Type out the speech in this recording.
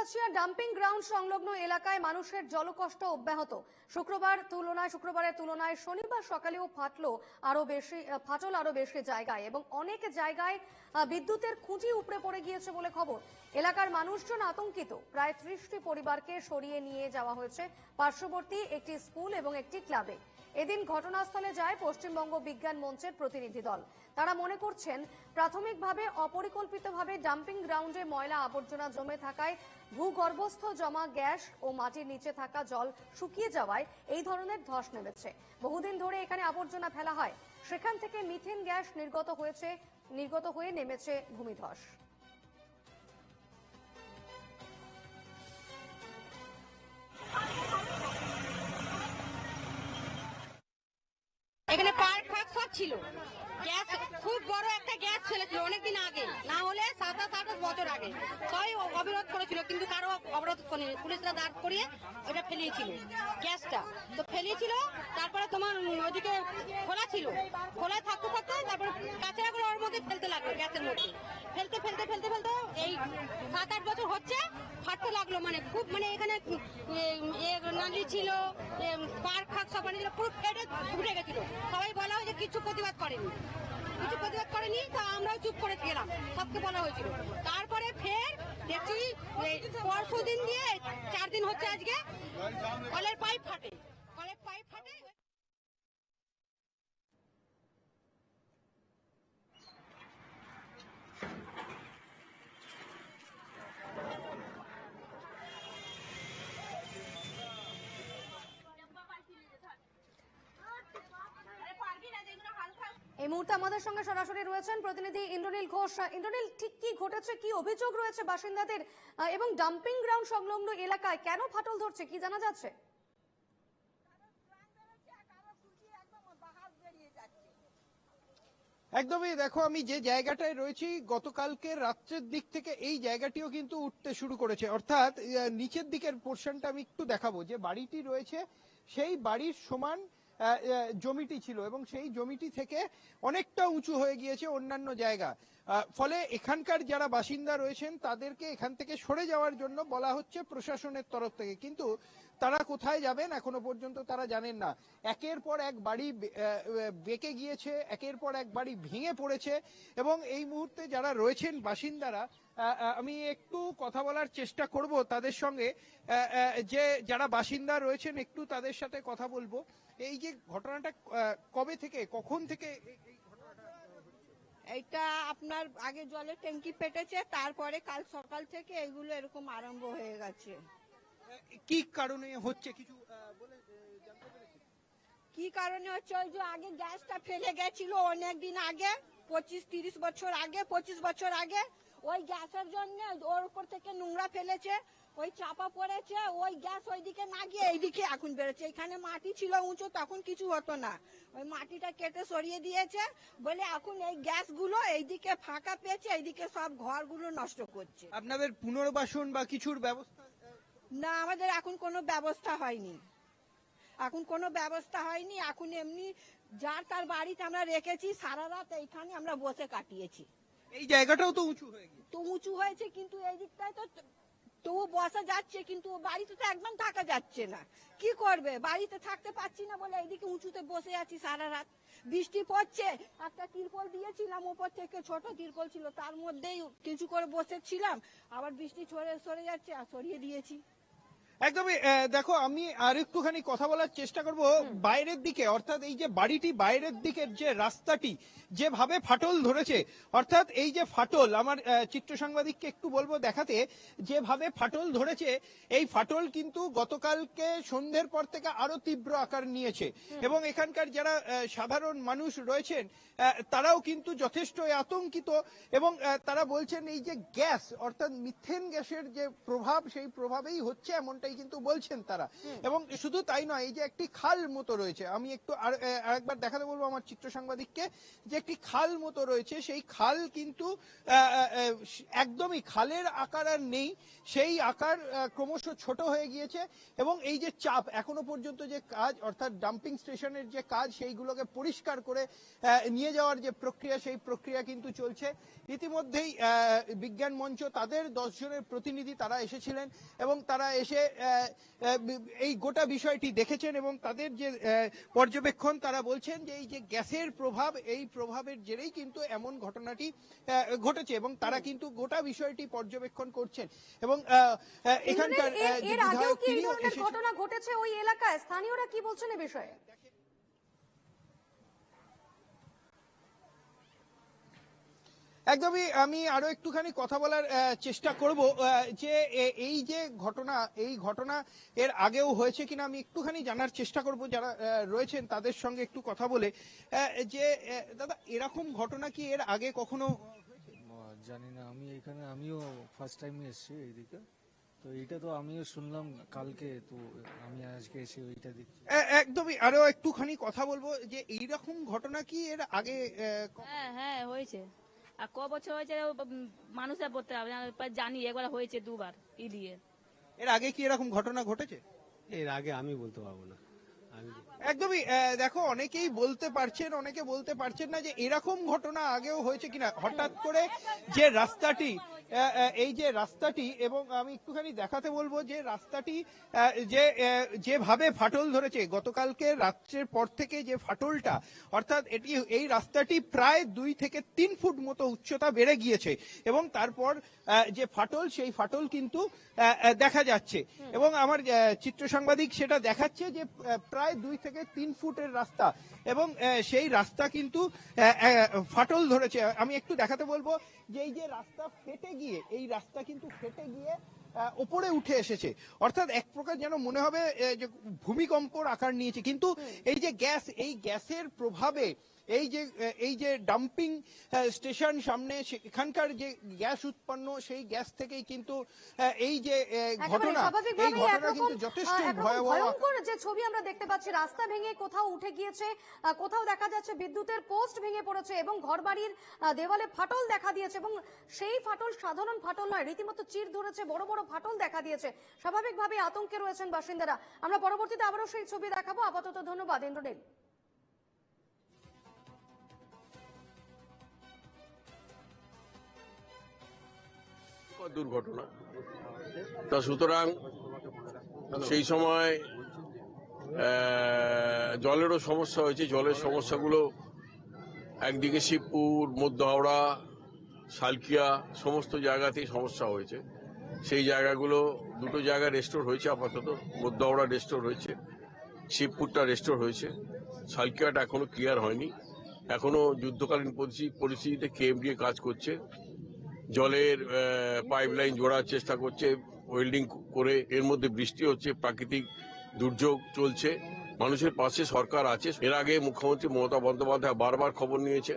মধ্যপ্রাচ্যিয়া dumping ground সংলগ্ন এলাকায় মানুষের জলকষ্ট অব্যাহত। শুক্রবার তুলনায় শুক্রবারের তুলনায় শনিবার সকালেও ফাটলো আরও বেশি, ফাটল আরও বেশি জায়গায় এবং অনেক জায়গায় বিদ্যুতের খুঁটি উপড়ে পড়ে গিয়েছে বলে খবর। এলাকার মানুষজন আতঙ্কিত। প্রায় ত্রিশটি পরিবারকে সরিয়ে নিয়ে যাওয়া হয়েছে। পার্শ্ববর্তী একটি স্কুল এবং একটি ক্লাবে। এদিন ঘটনাস্থলে যায় পশ্চিমবঙ্গ বিজ্ঞান মঞ্চের প্রতিনিধি দল। তারা মনে করছেন, প্রাথমিকভাবে অপরিকল্পিতভাবে ডাম্পিং গ্রাউন্ডে ময়লা আবর্জনা জমে থাকায় ভূগর্ভস্থ জমা গ্যাস ও মাটির নিচে থাকা জল শুকিয়ে যাওয়ায় এই ধরনের ধস নেমেছে। বহুদিন ধরে এখানে আবর্জনা ফেলা হয়। সেখান থেকে মিথেন গ্যাস নির্গত হয়েছে, নির্গত হয়ে নেমেছে ভূমিধস। ছিল। গ্যাস, খুব বড় একটা গ্যাস ফেলেছিল অনেকদিন আগে। না হলে সাতাশ, আঠাশ বছর আগে। সবাই অবরোধ করেছিল, কিন্তু কারও অবরোধ করেনি। পুলিশরা দাঁড় করিয়ে ওটা ফেলিয়েছিল, গ্যাসটা। তো ফেলিয়েছিল, তারপরে তোমার ওদিকে খোলা ছিল। খোলা থাকতে থাকতে তারপরে কাঁচড়াগুলো ওর মধ্যে ফেলতে লাগল গ্যাসের মধ্যে। ফেলতে ফেলতে ফেলতে ফেলতে এই সাত, আট বছর হচ্ছে, ফাটতে লাগল। মানে খুব মানে এখানে ছিল পার্ক ফাঁক সব বানিয়েছিল পুরো ফেটে উঠে গেছিল। সবাই বলা হয় যে কিছু প্রতিবাদ করেনি। কিছু প্রতিবাদ করেনি, তা আমরাও চুপ করে গেলাম, সবকে বলা হয়েছিল। তারপরে ফের দেখছি পরশু দিন দিয়ে চার দিন হচ্ছে আজকে, কলের পাইপ ফাটে কলের পাইপ ফাটে এই মুহূর্তে আমাদের সঙ্গে সরাসরি রয়েছেন প্রতিনিধি ইন্দ্রনীল ঘোষ। ইন্দ্রনীল, ঠিক কি ঘটেছে? কি অভিযোগ রয়েছে বাসিন্দাদের? এবং ডাম্পিং গ্রাউন্ড সংলগ্ন এলাকায় কেন ফাটল ধরছে? কি জানা যাচ্ছে? একদমই। দেখো, আমি যে জায়গাটায় রয়েছি, গতকালকে রাত্রের দিক থেকে এই জায়গাটিও কিন্তু উঠতে শুরু করেছে। অর্থাৎ নিচের দিকের পোর্শনটা আমি একটু দেখাবো। যে বাড়িটি রয়েছে, সেই বাড়ির সমান জমিটি ছিল এবং সেই জমিটি থেকে অনেকটা উঁচু হয়ে গিয়েছে অন্যান্য জায়গা। ফলে এখানকার যারা বাসিন্দা রয়েছেন, তাদেরকে এখান থেকে সরে যাওয়ার জন্য বলা হচ্ছে প্রশাসনের তরফ থেকে। কিন্তু তারা কোথায় যাবেন এখনও পর্যন্ত তারা জানেন না। একের পর এক বাড়ি বেঁকে গিয়েছে, একের পর এক বাড়ি ভেঙে পড়েছে এবং এই মুহূর্তে যারা রয়েছেন বাসিন্দারা আমি একটু কথা বলার চেষ্টা করব তাদের সঙ্গে। যে যারা বাসিন্দা রয়েছেন একটু তাদের সাথে কথা বলব। এই যে ঘটনাটা কবে থেকে কখন থেকে এইটা আপনার আগে জলের ট্যাঙ্কি পেটেছে তারপরে কাল সকাল থেকে এগুলো এরকম আরম্ভ হয়ে গেছে। কি কারণে হচ্ছে কিছু? কি কারণে হচ্ছে ওই যে আগে গ্যাসটা ফেলে গেছিল অনেক দিন আগে পঁচিশ তিরিশ বছর আগে পঁচিশ বছর আগে ওই গ্যাসের জন্য ওর উপর থেকে নোংরা ফেলেছে ওই চাপা পড়েছে ওই গ্যাস ওইদিকে না গিয়ে এইদিকে এখন বেরোচ্ছে এখানে মাটি ছিল উঁচু তখন কিছু হতো না। ওই মাটিটা কেটে সরিয়ে দিয়েছে বলে এখন এই গ্যাসগুলো এইদিকে ফাঁকা পেয়েছে এইদিকে সব ঘরগুলো নষ্ট করছে। আপনাদের পুনর্বাসন বা কিছুর ব্যবস্থা না আমাদের এখন কোনো ব্যবস্থা হয়নি। এখন কোনো ব্যবস্থা হয়নি এখন এমনি যার তার বাড়িতে আমরা রেখেছি সারা রাত এইখানে আমরা বসে কাটিয়েছি। এই জায়গাটাও তো উঁচু হয়ে গেছে। তো উঁচু হয়েছে, কিন্তু এই দিকটায় তো তবু বসা যাচ্ছে, কিন্তু বাড়িতে তো একদম থাকা যাচ্ছে না। কি করবে? বাড়িতে থাকতে পারছি না বলে এইদিকে উঁচুতে বসে আছি সারা রাত। বৃষ্টি পড়ছে, একটা তিরপল দিয়েছিলাম ওপর থেকে, ছোট তিরপল ছিল, তার মধ্যেই কিছু করে বসেছিলাম। আবার বৃষ্টি সরে সরে যাচ্ছে আর সরিয়ে দিয়েছি। একদমই দেখো আমি আর একটুখানি কথা বলার চেষ্টা করব বাইরের দিকে। অর্থাৎ এই যে বাড়িটি বাইরের দিকের যে রাস্তাটি যেভাবে ফাটল ধরেছে অর্থাৎ এই যে ফাটল আমার চিত্র সাংবাদিককে একটু বলব দেখাতে যেভাবে ফাটল ধরেছে এই ফাটল কিন্তু গতকালকে সন্ধ্যের পর থেকে আরও তীব্র আকার নিয়েছে। এবং এখানকার যারা সাধারণ মানুষ রয়েছেন তারাও কিন্তু যথেষ্ট আতঙ্কিত এবং তারা বলছেন এই যে গ্যাস অর্থাৎ মিথেন গ্যাসের যে প্রভাব সেই প্রভাবেই হচ্ছে এমনটাই এমনটাই কিন্তু বলছেন তারা। এবং শুধু তাই নয় এই যে একটি খাল মতো রয়েছে আমি একটু আর আরেকবার দেখাতে বলব আমার চিত্র সাংবাদিককে যে একটি খাল মতো রয়েছে সেই খাল কিন্তু একদমই খালের আকার আর নেই সেই আকার ক্রমশ ছোট হয়ে গিয়েছে এবং এই যে চাপ এখনও পর্যন্ত যে কাজ অর্থাৎ ডাম্পিং স্টেশনের যে কাজ সেইগুলোকে পরিষ্কার করে নিয়ে যাওয়ার যে প্রক্রিয়া সেই প্রক্রিয়া কিন্তু চলছে। ইতিমধ্যেই আহ, বিজ্ঞান মঞ্চ তাদের দশজনের প্রতিনিধি তারা এসেছিলেন এবং তারা এসে এই গোটা বিষয়টি দেখেছেন এবং তাদের যে পর্যবেক্ষণ তারা বলছেন যে এই যে গ্যাসের প্রভাব এই প্রভাবের জেরেই কিন্তু এমন ঘটনাটি ঘটেছে এবং তারা কিন্তু গোটা বিষয়টি পর্যবেক্ষণ করছেন এবং এখানকার। ঘটনা ঘটেছে ওই এলাকায় স্থানীয়রা কি বলছেন এ বিষয়ে একদমই আমি আরও একটুখানি কথা বলার চেষ্টা করব। যে এই যে ঘটনা এই ঘটনা এর আগেও হয়েছে কিনা আমি একটুখানি জানার চেষ্টা করব। যারা রয়েছেন তাদের সঙ্গে একটু কথা বলে। যে দাদা এরকম ঘটনা কি এর আগে কখনো জানি না আমি এখানে আমিও ফার্স্ট টাইম এসেছি এইদিকে। তো এইটা তো আমিও শুনলাম কালকে তো আমি আজকে এসে ওইটা দেখছি। এ- একদমই আরও একটুখানি কথা বলব যে এইরকম ঘটনা কি এর আগে হ্যাঁ হ্যাঁ হয়েছে। আর ক বছর হয়েছে মানুষরা বলতে হবে জানি একবার হয়েছে দুবার ই দিয়ে। এর আগে কি এরকম ঘটনা ঘটেছে? এর আগে আমি বলতে পারব না। একদমই দেখো অনেকেই বলতে পারছেন অনেকে বলতে পারছেন না যে এরকম ঘটনা আগেও হয়েছে কিনা। হঠাৎ করে যে রাস্তাটি এই যে রাস্তাটি এবং আমি একটুখানি দেখাতে বলব যে রাস্তাটি যে যেভাবে ফাটল ধরেছে গতকালকে রাত্রের পর থেকে যে ফাটলটা অর্থাৎ এটি এই রাস্তাটি প্রায় দুই থেকে তিন ফুট মতো উচ্চতা বেড়ে গিয়েছে এবং তারপর যে ফাটল সেই ফাটল কিন্তু দেখা যাচ্ছে। এবং আমার চিত্র সাংবাদিক সেটা দেখাচ্ছে যে প্রায় দুই থেকে তিন ফুটের রাস্তা এবং সেই রাস্তা কিন্তু ফাটল ধরেছে। আমি একটু দেখাতে বলব যে এই যে রাস্তা ফেটে গিয়ে এই রাস্তা কিন্তু ফেটে গিয়ে উপরে ওপরে উঠে এসেছে। অর্থাৎ এক প্রকার যেন মনে হবে যে ভূমিকম্পর আকার নিয়েছে। কিন্তু এই যে গ্যাস এই গ্যাসের প্রভাবে এই যে এই যে ডাম্পিং স্টেশন সামনে এখানকার যে গ্যাস উৎপন্ন সেই গ্যাস থেকেই কিন্তু এই যে ঘটনা এই ঘটনা কিন্তু যথেষ্ট ভয়াবহ। ভয়ঙ্কর যে ছবি আমরা দেখতে পাচ্ছি রাস্তা ভেঙে কোথাও উঠে গিয়েছে কোথাও দেখা যাচ্ছে বিদ্যুতের পোস্ট ভেঙে পড়েছে এবং ঘরবাড়ির দেওয়ালে ফাটল দেখা দিয়েছে এবং সেই ফাটল সাধারণ ফাটল নয় রীতিমতো চির ধরেছে বড় বড় ফাটল দেখা দিয়েছে। স্বাভাবিকভাবে আতঙ্কে রয়েছেন বাসিন্দারা। আমরা পরবর্তীতে আবারও সেই ছবি দেখাবো। আপাতত ধন্যবাদ ইন্দ্রনীল। দুর্ঘটনা। তা সুতরাং সেই সময় জলেরও সমস্যা হয়েছে। জলের সমস্যাগুলো একদিকে শিবপুর মধ্য হাওড়া শালকিয়া সমস্ত জায়গাতেই সমস্যা হয়েছে। সেই জায়গাগুলো, দুটো জায়গা রেস্টোর হয়েছে আপাতত। মধ্য হাওড়া রেস্টোর হয়েছে, শিবপুরটা রেস্টোর হয়েছে। সালকিয়াটা এখনও ক্লিয়ার হয়নি। এখনও যুদ্ধকালীন পরিস্থিতি- পরিস্থিতিতে কেএমডিএ কাজ করছে। জলের পাইপ লাইন জোড়ার চেষ্টা করছে ওয়েল্ডিং করে। এর মধ্যে বৃষ্টি হচ্ছে, প্রাকৃতিক দুর্যোগ চলছে। মানুষের পাশে সরকার আছে। এর আগে মুখ্যমন্ত্রী মমতা বন্দ্যোপাধ্যায় বারবার খবর নিয়েছে